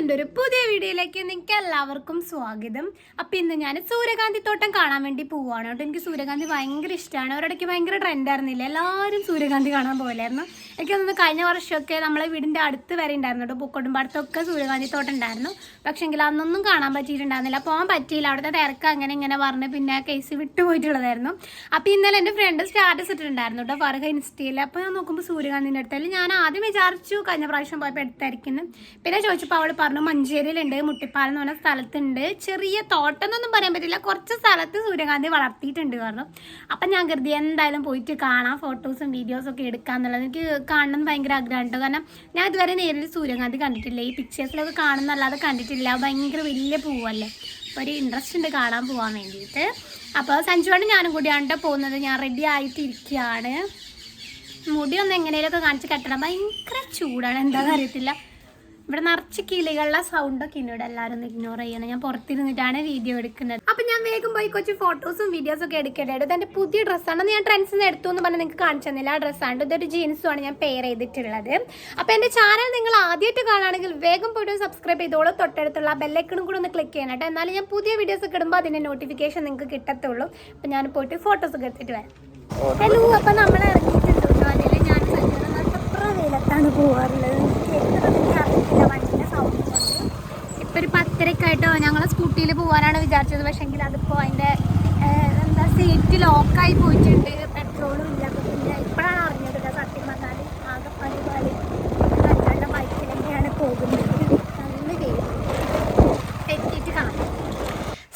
എന്റെ ഒരു പുതിയ വീഡിയോയിലേക്ക് നിങ്ങൾക്ക് എല്ലാവർക്കും സ്വാഗതം. അപ്പം ഇന്ന് ഞാൻ സൂര്യകാന്തി തോട്ടം കാണാൻ വേണ്ടി പോവുകയാണ് കേട്ടോ. എനിക്ക് സൂര്യകാന്തി ഭയങ്കര ഇഷ്ടമാണ് ഒരിടയ്ക്ക് ഭയങ്കര ട്രെൻഡായിരുന്നില്ല എല്ലാവരും സൂര്യകാന്തി കാണാൻ പോലായിരുന്നു എനിക്ക് തോന്നുന്നു കഴിഞ്ഞ വർഷമൊക്കെ നമ്മളെ വീടിന്റെ അടുത്ത് വരെ ഉണ്ടായിരുന്നു കേട്ടോ. പൂക്കോട്ടുംപാടത്തൊക്കെ സൂര്യകാന്തി തോട്ടം ഉണ്ടായിരുന്നു പക്ഷേ എങ്കിൽ അന്നൊന്നും കാണാൻ പറ്റിയിട്ടുണ്ടായിരുന്നില്ല. പോകാൻ പറ്റിയില്ല. അവിടുത്തെ തിരക്ക് അങ്ങനെ ഇങ്ങനെ പറഞ്ഞ് പിന്നെ കേസ് വിട്ടുപോയിട്ടുള്ളതായിരുന്നു അപ്പോൾ ഇന്നലെ എന്റെ ഫ്രണ്ട് സ്റ്റാറ്റസ് ഇട്ടിട്ടുണ്ടായിരുന്നു കേട്ടോ. ഫർഹ ഇൻസ്റ്റയിൽ. അപ്പോൾ ഞാൻ നോക്കുമ്പോൾ സൂര്യകാന്തിന്റെ അടുത്തല്ല ഞാൻ ആദ്യം വിചാരിച്ചു കഴിഞ്ഞ പ്രാവശ്യം പോയപ്പോൾ എടുത്തായിരിക്കുന്നു പിന്നെ ചോദിച്ചപ്പോൾ അവൾ പറഞ്ഞു മഞ്ചേരിയിലുണ്ട് മുട്ടിപ്പാലം എന്ന് പറഞ്ഞ സ്ഥലത്തുണ്ട്. ചെറിയ തോട്ടം എന്നൊന്നും പറയാൻ പറ്റില്ല. കുറച്ച് സ്ഥലത്ത് സൂര്യകാന്തി വളർത്തിയിട്ടുണ്ട് പറഞ്ഞു. അപ്പം ഞാൻ കരുതി എന്തായാലും പോയിട്ട് കാണാം ഫോട്ടോസും വീഡിയോസും ഒക്കെ എടുക്കാന്നുള്ളത് എനിക്ക് കാണണം എന്ന് ഭയങ്കര ആഗ്രഹമുണ്ട് കാരണം ഞാൻ ഇതുവരെ നേരിൽ സൂര്യകാന്തി കണ്ടിട്ടില്ല. ഈ പിക്ചേഴ്സിലൊക്കെ കാണുന്നല്ലാതെ കണ്ടിട്ടില്ല. ഭയങ്കര വലിയ പൂവല്ലേ. അപ്പോൾ ഒരു ഇൻട്രസ്റ്റ് ഉണ്ട് കാണാൻ പോകാൻ വേണ്ടിയിട്ട്. അപ്പോൾ സഞ്ജുവാണ് ഞാനും കൂടിയാണ് പോകുന്നത്. ഞാൻ റെഡി ആയിട്ടിരിക്കുകയാണ്. മുടി ഒന്ന് എങ്ങനെയൊക്കെ കാണിച്ച് കെട്ടണം. ഭയങ്കര ചൂടാണ്. എന്താണെന്ന് അറിയത്തില്ല. ഇവിടെ നിറച്ച് കിളികളുടെ സൗണ്ടൊക്കെ എന്നോട് എല്ലാവരും ഒന്ന് ഇഗ്നോർ ചെയ്യണം. ഞാൻ പുറത്തിരുന്നിട്ടാണ് വീഡിയോ എടുക്കുന്നത്. അപ്പം ഞാൻ വേഗം പോയി കുറച്ച് ഫോട്ടോസും വീഡിയോസും ഒക്കെ എടുക്കട്ടെ എന്റെ പുതിയ ഡ്രസ്സാണ് ഞാൻ ട്രെൻഡ്സിൽ നിന്ന് എടുത്തു എന്ന് പറഞ്ഞാൽ നിങ്ങൾക്ക് കാണിച്ചു തന്നില്ല. ആ ഡ്രസ്സാണ് ഇതൊരു ജീൻസും ആണ് ഞാൻ പെയർ ചെയ്തിട്ടുള്ളത്. അപ്പോൾ എന്റെ ചാനൽ നിങ്ങൾ ആദ്യമായിട്ട് കാണുകയാണെങ്കിൽ വേഗം പോയിട്ട് സബ്സ്ക്രൈബ് ചെയ്തോളൂ. തൊട്ടടുത്തുള്ള ബെല്ലൈക്കണും കൂടെ ഒന്ന് ക്ലിക്ക് ചെയ്യണം കേട്ടോ. എന്നാലും ഞാൻ പുതിയ വീഡിയോസ് ഒക്കെ ഇടുമ്പോൾ അതിന്റെ നോട്ടിഫിക്കേഷൻ നിങ്ങൾക്ക് കിട്ടത്തുള്ളൂ. അപ്പം ഞാൻ പോയിട്ട് ഫോട്ടോസ് ഒക്കെ എടുത്തിട്ട് വരാം. ഹലോ അപ്പം നമ്മൾ ഇറങ്ങിയിട്ടുണ്ട്. അതിൽ ഞാൻ സഞ്ചാരം അത്ര വെയിലത്താണ് പോകാറുള്ളത് എനിക്ക് അറിയില്ല വണ്ടിന്റെ സൗണ്ട് കൊണ്ട് ഇപ്പം ഒരു പത്തരക്കായിട്ടോ ഞങ്ങൾ സ്കൂട്ടിയിൽ പോകാനാണ് വിചാരിച്ചത്. പക്ഷെങ്കിൽ അതിപ്പോ അതിന്റെ എന്താ സീറ്റ് ലോക്കായി പോയിട്ടുണ്ട്. പെട്രോളും ഇല്ല. പിന്നെ ഇപ്പോഴാണ് അറിഞ്ഞത് സത്യം പറഞ്ഞാൽ ആകെ പരിപാടി അച്ഛന്റെ ബൈക്കിൽ തന്നെയാണ് പോകുന്നത്.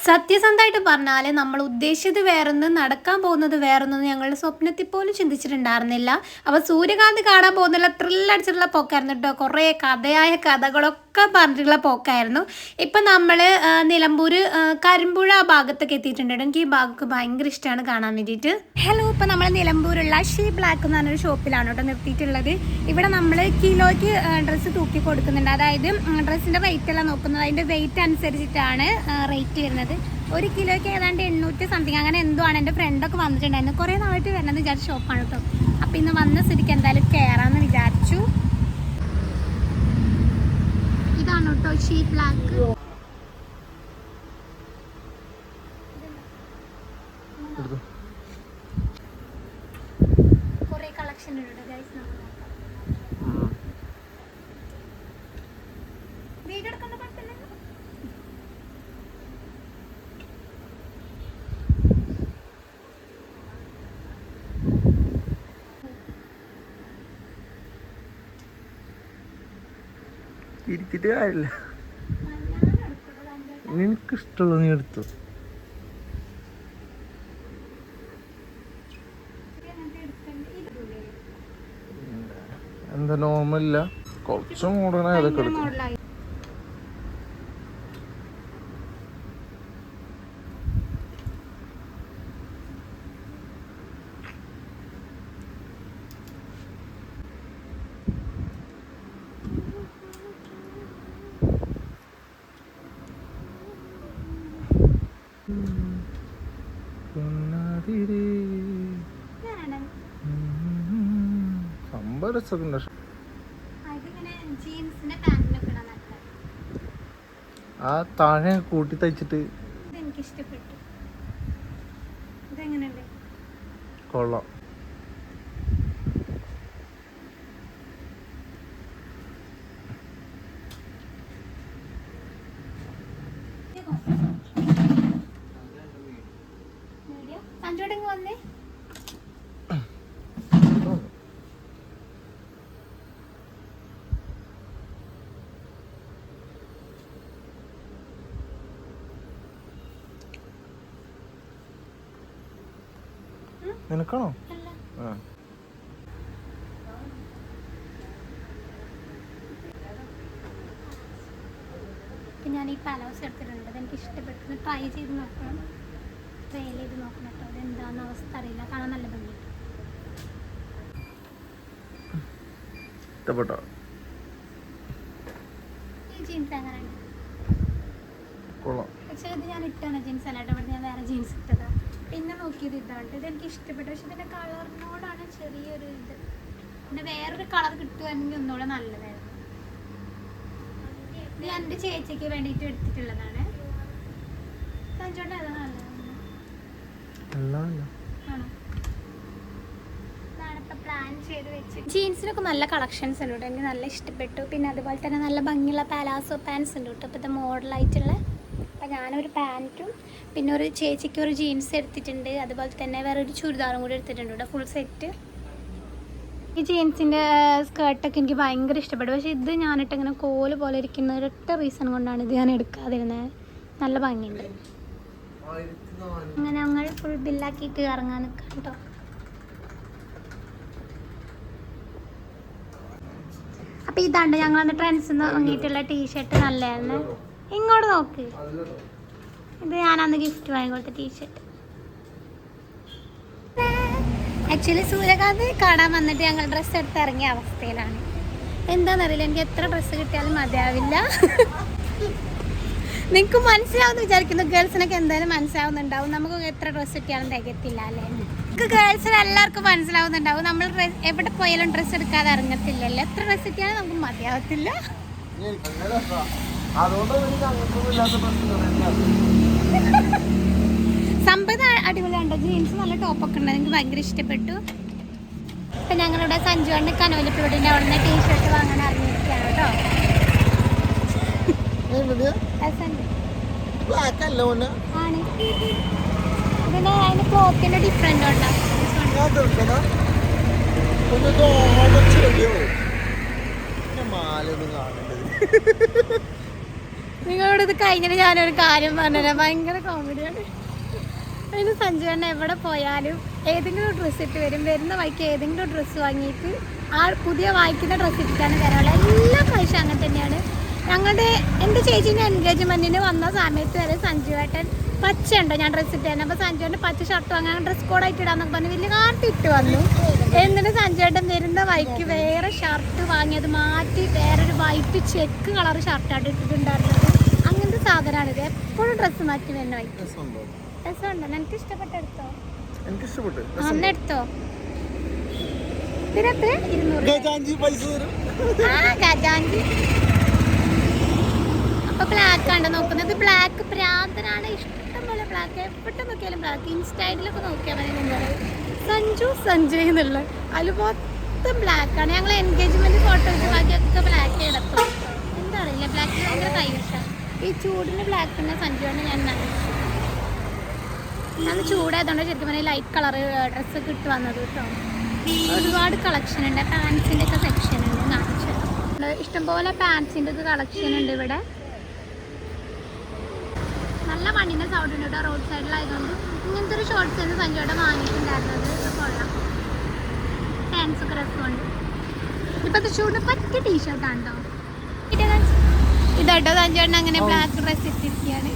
സത്യസന്ധമായിട്ട് പറഞ്ഞാൽ നമ്മൾ ഉദ്ദേശിച്ചത് വേറൊന്ന് നടക്കാൻ പോകുന്നത് വേറൊന്നും ഞങ്ങളുടെ സ്വപ്നത്തിൽ പോലും ചിന്തിച്ചിട്ടുണ്ടായിരുന്നില്ല. അപ്പോൾ സൂര്യകാന്തി കാണാൻ പോകുന്നില്ല ത്രില്ലടിച്ചിട്ടുള്ള പോക്കായിരുന്നു കേട്ടോ. കുറേ കഥയായ കഥകളൊക്കെ പറഞ്ഞിട്ടുള്ള പോക്കായിരുന്നു. ഇപ്പം നമ്മൾ നിലമ്പൂർ കരിമ്പുഴ ആ ഭാഗത്തൊക്കെ എത്തിയിട്ടുണ്ട്. എനിക്ക് ഈ ഭാഗമൊക്കെ ഭയങ്കര ഇഷ്ടമാണ് കാണാൻ വേണ്ടിയിട്ട്. ഹലോ ഇപ്പം നമ്മൾ നിലമ്പൂരുള്ള ഷീ ബ്ലാക്ക് എന്ന് പറഞ്ഞൊരു ഷോപ്പിലാണ് കേട്ടോ നിർത്തിയിട്ടുള്ളത്. ഇവിടെ നമ്മൾ കിലോയ്ക്ക് ഡ്രസ്സ് തൂക്കി കൊടുക്കുന്നുണ്ട്. അതായത് ഡ്രസ്സിന്റെ റേറ്റ് എല്ലാം നോക്കുന്നത്. അതിന്റെ വെയിറ്റ് അനുസരിച്ചിട്ടാണ് റേറ്റ് വരുന്നത്. ഒരു കിലോയ്ക്ക് ഏതാണ്ട് എണ്ണൂറ്റി സംതിങ് അങ്ങനെ എന്തോ ആണ്. എന്റെ ഫ്രണ്ടൊക്കെ വന്നിട്ടുണ്ടായിരുന്നു. കുറേ നാളായിട്ട് വരണമെന്ന് വിചാരിച്ച ഷോപ്പാണ് കേട്ടോ. അപ്പോൾ ഇന്ന് വന്ന സ്ഥിതിക്ക് എന്തായാലും കയറാമെന്ന് വിചാരിച്ചു ഇതാണ് കേട്ടോ ഷീ ബ്ലാക്ക്. കുറേ കളക്ഷൻ ഉണ്ട് ഗൈസ് നമുക്ക് ഇരിച്ചിട്ട് കാര്യമില്ല. നിനക്ക് ഇഷ്ടമുള്ള നീ എടുത്തു. എന്താ നോർമലില്ല കുറച്ച് മോഡേൺ ആയതൊക്കെ എടുക്കും സംഭവം രസമൊക്കെ ഉണ്ട് ആ താഴെ കൂട്ടി തയ്ച്ചിട്ട് കൊള്ളാം. നിനക്കാണോ? ആ. ഞാൻ ഈ പലോസ് എടുത്തിട്ടുണ്ട്. അതെനിക്ക് ഇഷ്ടപ്പെട്ടു ട്രൈ ചെയ്ത് നോക്കണം. ട്രയൽ ചെയ്ത് നോക്കണം കേട്ടോ. അതെന്താണെന്ന് അവസ്ഥ അറിയില്ല. കാണാൻ നല്ല ഭംഗിയുണ്ട് ഇഷ്ടപ്പെട്ടോ? ഈ ജീൻസ് എങ്ങനെയാണ് കൊള്ളാം. പക്ഷേ ഇത് ഞാൻ ഇട്ടാണ് ജീൻസ് അല്ലാണ്ട് ഇവിടെ ഞാൻ വേറെ ജീൻസ് ഇട്ടതാ. പിന്നെ നോക്കിയത് ഇതാണ്. ഇത് എനിക്ക് ഇഷ്ടപ്പെട്ടു. പക്ഷെ ഇതിന്റെ കളറിനോടാണ് ചെറിയൊരു ഇത്. പിന്നെ വേറൊരു കളർ കിട്ടുകയാണെങ്കിൽ ഒന്നുകൂടെ നല്ലതായിരുന്നു. ഇത് എന്റെ ചേച്ചിക്ക് വേണ്ടിയിട്ട് എടുത്തിട്ടുള്ളതാണ്. ആണോ? ജീൻസിനൊക്കെ നല്ല കളക്ഷൻസ് ഉണ്ട് കേട്ടോ. എനിക്ക് നല്ല ഇഷ്ടപ്പെട്ടു. പിന്നെ അതുപോലെ തന്നെ നല്ല ഭംഗിയുള്ള പാലാസോ പാൻസ് ഉണ്ട് കേട്ടോ. ഇപ്പോഴത്തെ മോഡലായിട്ടുള്ള അപ്പം ഞാനൊരു പാന്റും പിന്നെ ഒരു ചേച്ചിക്ക് ഒരു ജീൻസ് എടുത്തിട്ടുണ്ട്. അതുപോലെ തന്നെ വേറെ ഒരു ചുരിദാറും കൂടി എടുത്തിട്ടുണ്ട് കേട്ടോ ഫുൾ സെറ്റ് ഈ ജീൻസിന്റെ സ്കേർട്ടൊക്കെ എനിക്ക് ഭയങ്കര ഇഷ്ടപ്പെട്ടു. പക്ഷേ ഇത് ഞാനിട്ട് ഇങ്ങനെ കോൽ പോലെ ഇരിക്കുന്ന ഒരൊറ്റ റീസൺ കൊണ്ടാണ് ഇത് ഞാൻ എടുക്കാതിരുന്നത് നല്ല ഭംഗിയുണ്ട്. അങ്ങനെ ഞങ്ങൾ ഫുൾ ബില്ലാക്കിയിട്ട് ഇറങ്ങാൻ നിൽക്കാം കേട്ടോ. അപ്പം ഇതാണ്ട് ഞങ്ങൾ അന്ന് ട്രെൻഡ്സ് വാങ്ങിയിട്ടുള്ള ടീഷർട്ട് നല്ലതായിരുന്നു ഇങ്ങോട്ട് നോക്ക്. ഇത് ഞാൻ അന്ന് ഗിഫ്റ്റ് വാങ്ങിക്കൊടുത്ത ടീഷർട്ട് ആക്ച്വലി സൂര്യകാന്ത് കാണാൻ വന്നിട്ട് ഞങ്ങൾ ഡ്രസ്സ് എടുത്ത് ഇറങ്ങിയ അവസ്ഥയിലാണ്. എന്താണെന്നറിയില്ല എനിക്ക് എത്ര ഡ്രസ്സ് കിട്ടിയാലും മതിയാവില്ല. നിങ്ങൾക്ക് മനസ്സിലാവുന്ന വിചാരിക്കുന്നു. ഗേൾസിനൊക്കെ എന്തായാലും മനസ്സിലാവുന്നുണ്ടാവും. നമുക്ക് എത്ര ഡ്രസ്സ് കിട്ടിയാലും തികത്തില്ല അല്ലേ? നമുക്ക് ഗേൾസിന് എല്ലാവർക്കും മനസ്സിലാവുന്നുണ്ടാവും. നമ്മൾ എവിടെ പോയാലും ഡ്രസ്സ് എടുക്കാതെ ഇറങ്ങത്തില്ലല്ലോ. എത്ര ഡ്രസ്സ് കിട്ടിയാലും നമുക്ക് മതിയാവത്തില്ല. സമ്പത് അടിപൊളിയുണ്ട് ജീൻസ് നല്ല ടോപ്പൊക്കെ ഉണ്ട്. എനിക്ക് ഭയങ്കര ഇഷ്ടപ്പെട്ടു. ഇപ്പൊ ഞങ്ങളിവിടെ കനോലി കനോലിപ്പിലൂടെ അവിടെ നിന്ന് ടീഷർട്ട് വാങ്ങാൻ ഇറങ്ങിയിരിക്കുകയാണ് കേട്ടോ. ആണ്. ഇതിന് അതിന് ക്ലോത്തിന്റെ ഡിഫറെന്റ് ഉണ്ടോ. ഞാൻ തീർക്കണ ഒന്ന് തോമച്ച് റെഡിയോ പിന്നെ മാലൊന്നും കാണേണ്ടത് നിങ്ങളോട് ഇത് കഴിഞ്ഞിട്ട് ഞാനൊരു കാര്യം പറഞ്ഞുതരാം. ഭയങ്കര കോമഡിയാണ് അതിന് സഞ്ജുവണ്ണ എവിടെ പോയാലും ഏതെങ്കിലും ഡ്രസ്സ് ഇട്ട് വരും. വരുന്ന വഴിക്ക് ഏതെങ്കിലും ഡ്രസ്സ് വാങ്ങിയിട്ട് ആ പുതിയ വാങ്ങിക്കുന്ന ഡ്രസ്സ് ഇട്ടിട്ടാണ് വരാറുള്ളത്. എല്ലാ പ്രാവശ്യം അങ്ങനെ തന്നെയാണ്. ഞങ്ങളുടെ എന്റെ ചേച്ചീന്റെ എൻഗേജ്മെന്റിന് വന്ന സമയത്ത് വരെ സഞ്ജുവേട്ടൻ പച്ച ഉണ്ടോ. ഞാൻ ഡ്രസ്സ് ഇട്ടായിരുന്നു അപ്പോൾ സഞ്ജുവേട്ടൻ പച്ച ഷർട്ട് വാങ്ങാൻ ഡ്രസ് കോഡായിട്ട് ഇടാന്നൊക്കെ പറഞ്ഞ് വലിയ കാർട്ട് ഇട്ട് വന്നു. എന്നിട്ട് സഞ്ജുവേട്ടൻ വരുന്ന വൈക്ക് വേറെ ഷർട്ട് വാങ്ങിയത് മാറ്റി വേറൊരു വൈറ്റ് ചെക്ക് കളർ ഷർട്ടായിട്ട് ഇട്ടിട്ടുണ്ടായിരുന്നു. സാധനമാണിത് എപ്പോഴും ഡ്രസ്സ് മാറ്റി വരുന്ന വഴിക്ക് രസമുണ്ടോ? നിനക്ക് ഇഷ്ടപ്പെട്ട എടുത്തോ? എനിക്ക് ഇഷ്ടപ്പെട്ടു. അന്ന് എടുത്തോ? ഇതിനെത്ര ഇരുന്നൂറ് ഗജാഞ്ചി പൈസ തരും. ആ ഗജാഞ്ചി. അപ്പൊ ബ്ലാക്ക് ആണ് നോക്കുന്നത്? ബ്ലാക്ക് പ്രാന്തനാണ് ഇഷ്ടം പോലെ ബ്ലാക്ക് എവിടെ നോക്കിയാലും ബ്ലാക്ക് ഇൻസ്റ്റൈലൊക്കെ നോക്കിയാൽ മതി നിങ്ങൾ സഞ്ജു സഞ്ജയ് എന്നുള്ള. അതിൽ മൊത്തം ബ്ലാക്ക് ആണ്. ഞങ്ങൾ എൻഗേജ്മെന്റ് ഫോട്ടോസ് ബാക്കിയൊക്കെ ബ്ലാക്ക് എടുത്തു എന്താ അറിയില്ല. ബ്ലാക്ക് ഭയങ്കര കൈവശമാണ്. ഈ ചൂടിന് ബ്ലാക്ക് പിന്നെ സഞ്ചിയാണ് ഞാൻ. അന്ന് ചൂടായതുകൊണ്ട് ശരിക്കും പറഞ്ഞാൽ ലൈറ്റ് കളർ ഡ്രസ്സൊക്കെ ഇട്ട് വന്നത് കേട്ടോ ഒരുപാട് കളക്ഷൻ ഉണ്ട്. പാൻസിന്റെ ഒക്കെ സെക്ഷൻ ഉണ്ട്. കാണിച്ചു. ഇഷ്ടംപോലെ പാൻസിന്റെ ഒക്കെ കളക്ഷൻ ഉണ്ട് ഇവിടെ. നല്ല മണ്ണിന്റെ സൗണ്ട് ഉണ്ട് കേട്ടോ റോഡ് സൈഡിലായതുകൊണ്ട് ഇങ്ങനത്തെ ഒരു ഷോർട്സ് തന്നെ സഞ്ജയോടെ വാങ്ങിയിട്ടുണ്ടായിരുന്നത്. കൊള്ളാം പാൻസ് ഒക്കെ രസമുണ്ട്. ഇപ്പോഴത്തെ ചൂട് പറ്റിയ ടീഷർട്ടാണ് കേട്ടോ ഇതാട്ടോ സഞ്ചേട്ടൻ അങ്ങനെ ബ്ലാക്ക് ഡ്രസ് ഇട്ടിരിക്കുകയാണ്.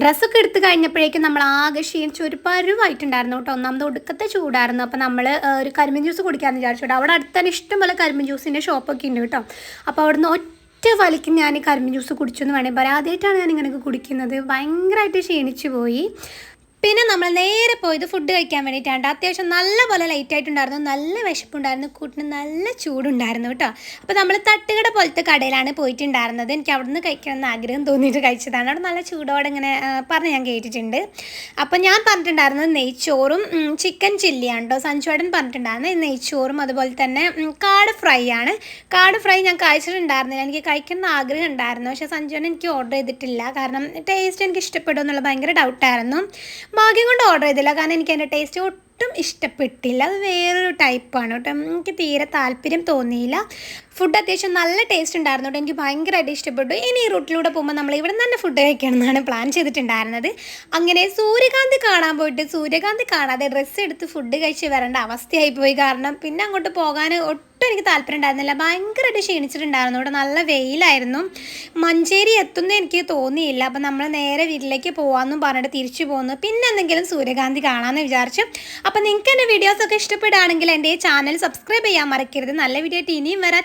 ഡ്രസ്സൊക്കെ എടുത്ത് കഴിഞ്ഞപ്പോഴേക്കും നമ്മൾ ആകെ ക്ഷീണിച്ച് ഒരു പരുവായിട്ടുണ്ടായിരുന്നു കേട്ടോ. ഒന്നാമത് ഒടുക്കത്തെ ചൂടായിരുന്നു. അപ്പോൾ നമ്മൾ ഒരു കരിമീൻ ജ്യൂസ് കുടിക്കാമെന്ന് വിചാരിച്ചു കേട്ടോ. അവിടെ അടുത്തന്നെ ഇഷ്ടംപോലെ കരിമീൻ ജ്യൂസിന്റെ ഷോപ്പൊക്കെ ഉണ്ട് കേട്ടോ. അപ്പോൾ അവിടുന്ന് ഒറ്റ വലിക്കും ഞാൻ കരിമീൻ ജ്യൂസ് കുടിച്ചു എന്ന് വേണമെങ്കിൽ പറയാം. ആദ്യമായിട്ടാണ് ഞാൻ ഇങ്ങനെയൊക്കെ കുടിക്കുന്നത്. ഭയങ്കരമായിട്ട് ക്ഷീണിച്ചു പോയി. പിന്നെ നമ്മൾ നേരെ പോയത് ഫുഡ് കഴിക്കാൻ വേണ്ടിയിട്ടാണ്. അത്യാവശ്യം നല്ല പോലെ ലൈറ്റ് ആയിട്ടുണ്ടായിരുന്നു. നല്ല വിശപ്പുണ്ടായിരുന്നു. കൂട്ടിന് നല്ല ചൂടുണ്ടായിരുന്നു കേട്ടോ. അപ്പോൾ നമ്മൾ തട്ടുകട പോലത്തെ കടയിലാണ് പോയിട്ടുണ്ടായിരുന്നത്. എനിക്ക് അവിടെ നിന്ന് കഴിക്കണം എന്ന് ആഗ്രഹം തോന്നിയിട്ട് കഴിച്ചതാണ്. അവിടെ നല്ല ചൂടോടെ ഇങ്ങനെ പറഞ്ഞ് ഞാൻ കേട്ടിട്ടുണ്ട്. അപ്പോൾ ഞാൻ പറഞ്ഞിട്ടുണ്ടായിരുന്നത് നെയ്ച്ചോറും ചിക്കൻ ചില്ലിയാണ് കേട്ടോ സഞ്ജുവേടൻ പറഞ്ഞിട്ടുണ്ടായിരുന്നത് നെയ്ച്ചോറും അതുപോലെ തന്നെ കാട് ഫ്രൈ ആണ്. കാട് ഫ്രൈ ഞാൻ കഴിച്ചിട്ടുണ്ടായിരുന്നില്ല. എനിക്ക് കഴിക്കുന്ന ആഗ്രഹം ഉണ്ടായിരുന്നു. പക്ഷേ സഞ്ജുവേടൻ എനിക്ക് ഓർഡർ ചെയ്തിട്ടില്ല. കാരണം ടേസ്റ്റ് എനിക്ക് ഇഷ്ടപ്പെടും എന്നുള്ള ഭയങ്കര ഡൗട്ടായിരുന്നു ഭാഗ്യം കൊണ്ട് ഓർഡർ ചെയ്തില്ല. കാരണം എനിക്ക് അതിന്റെ ടേസ്റ്റ് ഒട്ടും ഇഷ്ടപ്പെട്ടില്ല. അത് വേറൊരു ടൈപ്പാണ് കേട്ടോ. എനിക്ക് തീരെ താല്പര്യം തോന്നിയില്ല. ഫുഡ് അത്യാവശ്യം നല്ല ടേസ്റ്റ് ഉണ്ടായിരുന്നു കേട്ടോ. എനിക്ക് ഭയങ്കരമായിട്ട് ഇഷ്ടപ്പെട്ടു. ഇനി ഈ റൂട്ടിലൂടെ പോകുമ്പോൾ നമ്മൾ ഇവിടെ തന്നെ ഫുഡ് കഴിക്കണം എന്നാണ് പ്ലാൻ ചെയ്തിട്ടുണ്ടായിരുന്നത്. അങ്ങനെ സൂര്യകാന്തി കാണാൻ പോയിട്ട് സൂര്യകാന്തി കാണാതെ ഡ്രസ്സ് എടുത്ത് ഫുഡ് കഴിച്ച് വരേണ്ട അവസ്ഥയായി പോയി. കാരണം പിന്നെ അങ്ങോട്ട് പോകാൻ ഒട്ടും എനിക്ക് താല്പര്യം ഉണ്ടായിരുന്നില്ല. ഭയങ്കരമായിട്ട് ക്ഷീണിച്ചിട്ടുണ്ടായിരുന്നു ഇവിടെ നല്ല വെയിലായിരുന്നു. മഞ്ചേരി എത്തുന്ന എനിക്ക് തോന്നിയില്ല. അപ്പം നമ്മൾ നേരെ വീട്ടിലേക്ക് പോകാമെന്നും പറഞ്ഞിട്ട് തിരിച്ചു പോന്നു. പിന്നെ എന്തെങ്കിലും സൂര്യകാന്തി കാണാമെന്ന് വിചാരിച്ചു. അപ്പം നിങ്ങൾക്ക് എന്റെ വീഡിയോസൊക്കെ ഇഷ്ടപ്പെടുകയാണെങ്കിൽ എന്റെ ചാനൽ സബ്സ്ക്രൈബ് ചെയ്യാൻ മറക്കരുത്. നല്ല വീഡിയോ ഇനിയും വരാം.